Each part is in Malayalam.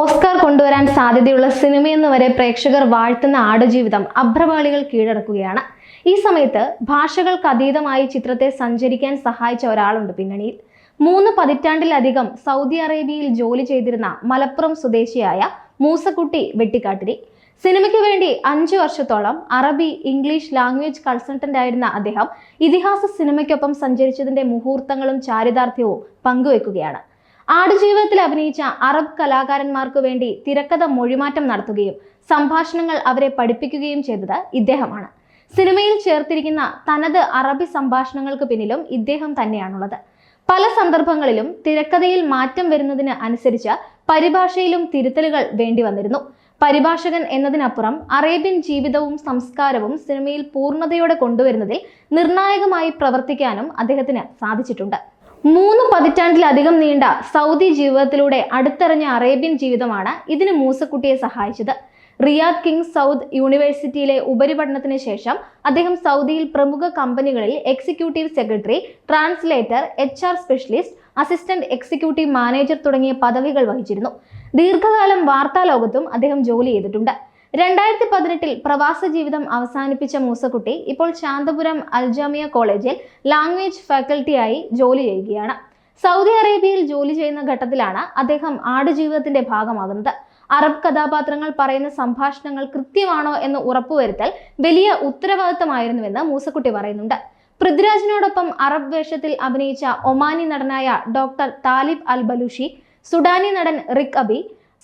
ഓസ്കാർ കൊണ്ടുവരാൻ സാധ്യതയുള്ള സിനിമയെന്ന് വരെ പ്രേക്ഷകർ വാഴ്ത്തുന്ന ആടുജീവിതം അഭ്രപാളികൾ കീഴടക്കുകയാണ്. ഈ സമയത്ത് ഭാഷകൾക്ക് അതീതമായി ചിത്രത്തെ സഞ്ചരിക്കാൻ സഹായിച്ച ഒരാളുണ്ട് പിന്നണിയിൽ. മൂന്ന് പതിറ്റാണ്ടിലധികം സൗദി അറേബ്യയിൽ ജോലി ചെയ്തിരുന്ന മലപ്പുറം സ്വദേശിയായ മൂസക്കുട്ടി വെട്ടിക്കാട്ടിരി. സിനിമയ്ക്ക് വേണ്ടി അഞ്ചു വർഷത്തോളം അറബി ഇംഗ്ലീഷ് ലാംഗ്വേജ് കൺസൾട്ടന്റ് ആയിരുന്ന അദ്ദേഹം ഇതിഹാസ സിനിമയ്ക്കൊപ്പം സഞ്ചരിച്ചതിന്റെ മുഹൂർത്തങ്ങളും ചാരിതാർത്ഥ്യവും പങ്കുവെക്കുകയാണ് ആടുജീവിതത്തിൽ അഭിനയിച്ച അറബ് കലാകാരന്മാർക്ക് വേണ്ടി തിരക്കഥ മൊഴിമാറ്റം നടത്തുകയും സംഭാഷണങ്ങൾ അവരെ പഠിപ്പിക്കുകയും ചെയ്തത് ഇദ്ദേഹമാണ്. സിനിമയിൽ ചേർത്തിരിക്കുന്ന തനത് അറബി സംഭാഷണങ്ങൾക്ക് പിന്നിലും ഇദ്ദേഹം തന്നെയാണുള്ളത്. പല സന്ദർഭങ്ങളിലും തിരക്കഥയിൽ മാറ്റം വരുന്നതിന് അനുസരിച്ച് പരിഭാഷയിലും തിരുത്തലുകൾ വേണ്ടി വന്നിരുന്നു. പരിഭാഷകൻ എന്നതിനപ്പുറം അറേബ്യൻ ജീവിതവും സംസ്കാരവും സിനിമയിൽ പൂർണതയോടെ കൊണ്ടുവരുന്നതിൽ നിർണായകമായി പ്രവർത്തിക്കാനും അദ്ദേഹത്തിന് സാധിച്ചിട്ടുണ്ട്. മൂന്ന് പതിറ്റാണ്ടിലധികം നീണ്ട സൗദി ജീവിതത്തിലൂടെ അടുത്തറിഞ്ഞ അറേബ്യൻ ജീവിതമാണ് ഇതിന് മൂസക്കുട്ടിയെ സഹായിച്ചത്. റിയാദ് കിങ് സൗദ് യൂണിവേഴ്സിറ്റിയിലെ ഉപരിപഠനത്തിന് ശേഷം അദ്ദേഹം സൗദിയിൽ പ്രമുഖ കമ്പനികളിൽ executive secretary translator H R specialist assistant executive manager തുടങ്ങിയ പദവികൾ വഹിച്ചിരുന്നു. ദീർഘകാലം വാർത്താ ലോകത്തും അദ്ദേഹം ജോലി ചെയ്തിട്ടുണ്ട്. രണ്ടായിരത്തി പതിനെട്ടിൽ പ്രവാസ ജീവിതം അവസാനിപ്പിച്ച മൂസക്കുട്ടി ഇപ്പോൾ ശാന്തപുരം അൽജാമിയ കോളേജിൽ ലാംഗ്വേജ് ഫാക്കൽറ്റിയായി ജോലി ചെയ്യുകയാണ്. സൗദി അറേബ്യയിൽ ജോലി ചെയ്യുന്ന ഘട്ടത്തിലാണ് അദ്ദേഹം ആടുജീവിതത്തിന്റെ ഭാഗമാകുന്നത്. അറബ് കഥാപാത്രങ്ങൾ പറയുന്ന സംഭാഷണങ്ങൾ കൃത്യമാണോ എന്ന് ഉറപ്പുവരുത്തൽ വലിയ ഉത്തരവാദിത്തമായിരുന്നുവെന്ന് മൂസക്കുട്ടി പറയുന്നുണ്ട്. പൃഥ്വിരാജിനോടൊപ്പം അറബ് വേഷത്തിൽ അഭിനയിച്ച ഒമാനി നടനായ ഡോക്ടർ താലിബ് അൽ ബലൂഷി സുഡാനി നടൻ റിക് അബി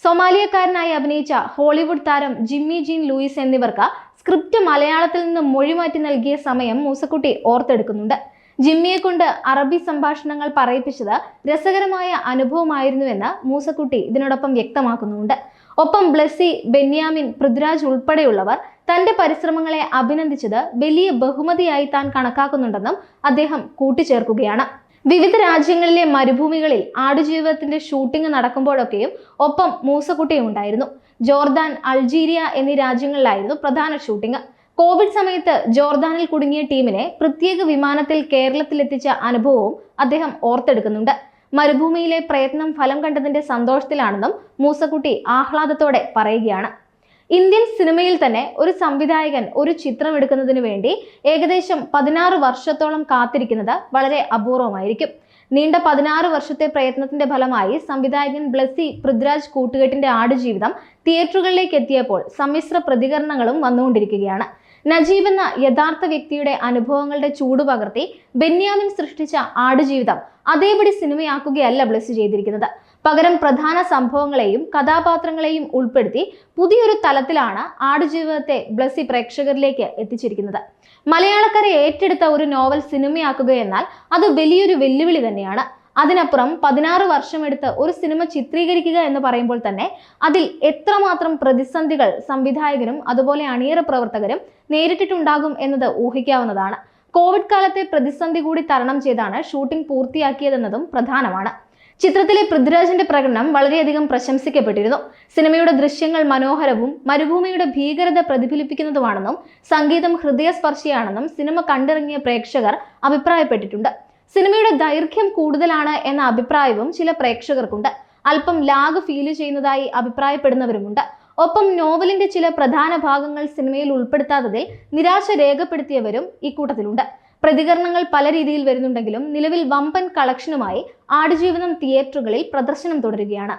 സൊമാലിയക്കാരനായി അഭിനയിച്ച ഹോളിവുഡ് താരം ജിമ്മി ജീൻ ലൂയിസ് എന്നിവർക്ക് സ്ക്രിപ്റ്റ് മലയാളത്തിൽ നിന്ന് മൊഴിമാറ്റി നൽകിയ സമയം മൂസക്കുട്ടി ഓർത്തെടുക്കുന്നുണ്ട്. ജിമ്മിയെ കൊണ്ട് അറബി സംഭാഷണങ്ങൾ പറയിപ്പിച്ചത് രസകരമായ അനുഭവമായിരുന്നുവെന്ന് മൂസക്കുട്ടി ഇതിനോടൊപ്പം വ്യക്തമാക്കുന്നുണ്ട്. ഒപ്പം ബ്ലസ്സി ബെന്യാമിൻ പൃഥ്വിരാജ് ഉൾപ്പെടെയുള്ളവർ തന്റെ പരിശ്രമങ്ങളെ അഭിനന്ദിച്ചത് വലിയ ബഹുമതിയായി താൻ കണക്കാക്കുന്നുണ്ടെന്നും അദ്ദേഹം കൂട്ടിച്ചേർക്കുകയാണ്. വിവിധ രാജ്യങ്ങളിലെ മരുഭൂമികളിൽ ആടുജീവിതത്തിന്റെ ഷൂട്ടിംഗ് നടക്കുമ്പോഴൊക്കെയും ഒപ്പം മൂസക്കുട്ടിയും ഉണ്ടായിരുന്നു. ജോർദാൻ അൾജീരിയ എന്നീ രാജ്യങ്ങളിലായിരുന്നു പ്രധാന ഷൂട്ടിംഗ്. കോവിഡ് സമയത്ത് ജോർദാനിൽ കുടുങ്ങിയ ടീമിനെ പ്രത്യേക വിമാനത്തിൽ കേരളത്തിലെത്തിച്ച അനുഭവവും അദ്ദേഹം ഓർത്തെടുക്കുന്നുണ്ട്. മരുഭൂമിയിലെ പ്രയത്നം ഫലം കണ്ടതിന്റെ സന്തോഷത്തിലാണെന്നും മൂസക്കുട്ടി ആഹ്ലാദത്തോടെ പറയുകയാണ്. ഇന്ത്യൻ സിനിമയിൽ തന്നെ ഒരു സംവിധായകൻ ഒരു ചിത്രം എടുക്കുന്നതിന് വേണ്ടി ഏകദേശം പതിനാറ് വർഷത്തോളം കാത്തിരിക്കുന്നത് വളരെ അപൂർവമായിരിക്കും. നീണ്ട പതിനാറ് വർഷത്തെ പ്രയത്നത്തിന്റെ ഫലമായി സംവിധായകൻ ബ്ലസ്സി പൃഥ്വിരാജ് കൂട്ടുകെട്ടിന്റെ ആടുജീവിതം തിയേറ്ററുകളിലേക്ക് എത്തിയപ്പോൾ സമ്മിശ്ര പ്രതികരണങ്ങളും വന്നുകൊണ്ടിരിക്കുകയാണ്. നജീബ് എന്ന യഥാർത്ഥ വ്യക്തിയുടെ അനുഭവങ്ങളുടെ ചൂട് പകർത്തി ബെന്യാമിൻ സൃഷ്ടിച്ച ആടുജീവിതം അതേപടി സിനിമയാക്കുകയല്ല ബ്ലസ് ചെയ്തിരിക്കുന്നത്. പകരം പ്രധാന സംഭവങ്ങളെയും കഥാപാത്രങ്ങളെയും ഉൾപ്പെടുത്തി പുതിയൊരു തലത്തിലാണ് ആടുജീവിതത്തെ ബ്ലസ്സി പ്രേക്ഷകരിലേക്ക് എത്തിച്ചിരിക്കുന്നത്. മലയാളക്കരെ ഏറ്റെടുത്ത ഒരു നോവൽ സിനിമയാക്കുക എന്നാൽ അത് വലിയൊരു വെല്ലുവിളി തന്നെയാണ്. അതിനപ്പുറം പതിനാറ് വർഷമെടുത്ത് ഒരു സിനിമ ചിത്രീകരിക്കുക എന്ന് പറയുമ്പോൾ തന്നെ അതിൽ എത്രമാത്രം പ്രതിസന്ധികൾ സംവിധായകരും അതുപോലെ അണിയറ പ്രവർത്തകരും നേരിട്ടിട്ടുണ്ടാകും എന്നത് ഊഹിക്കാവുന്നതാണ്. കോവിഡ് കാലത്തെ പ്രതിസന്ധി കൂടി തരണം ചെയ്താണ് ഷൂട്ടിംഗ് പൂർത്തിയാക്കിയതെന്നതും പ്രധാനമാണ്. ചിത്രത്തിലെ പൃഥ്വിരാജിന്റെ പ്രകടനം വളരെയധികം പ്രശംസിക്കപ്പെട്ടിരുന്നു. സിനിമയുടെ ദൃശ്യങ്ങൾ മനോഹരവും മരുഭൂമിയുടെ ഭീകരത പ്രതിഫലിപ്പിക്കുന്നതുമാണെന്നും സംഗീതം ഹൃദയസ്പർശിയാണെന്നും സിനിമ കണ്ടിറങ്ങിയ പ്രേക്ഷകർ അഭിപ്രായപ്പെട്ടിട്ടുണ്ട്. സിനിമയുടെ ദൈർഘ്യം കൂടുതലാണ് എന്ന അഭിപ്രായവും ചില പ്രേക്ഷകർക്കുണ്ട്. അല്പം ലാഗ് ഫീൽ ചെയ്യുന്നതായി അഭിപ്രായപ്പെടുന്നവരുമുണ്ട്. ഒപ്പം നോവലിന്റെ ചില പ്രധാന ഭാഗങ്ങൾ സിനിമയിൽ ഉൾപ്പെടുത്താത്തതിൽ നിരാശ രേഖപ്പെടുത്തിയവരും ഇക്കൂട്ടത്തിലുണ്ട് പ്രതികരണങ്ങൾ പല രീതിയിൽ വരുന്നുണ്ടെങ്കിലും നിലവിൽ വമ്പൻ കളക്ഷനുമായി ആടുജീവിതം തിയേറ്ററുകളിൽ പ്രദർശനം തുടരുകയാണ്.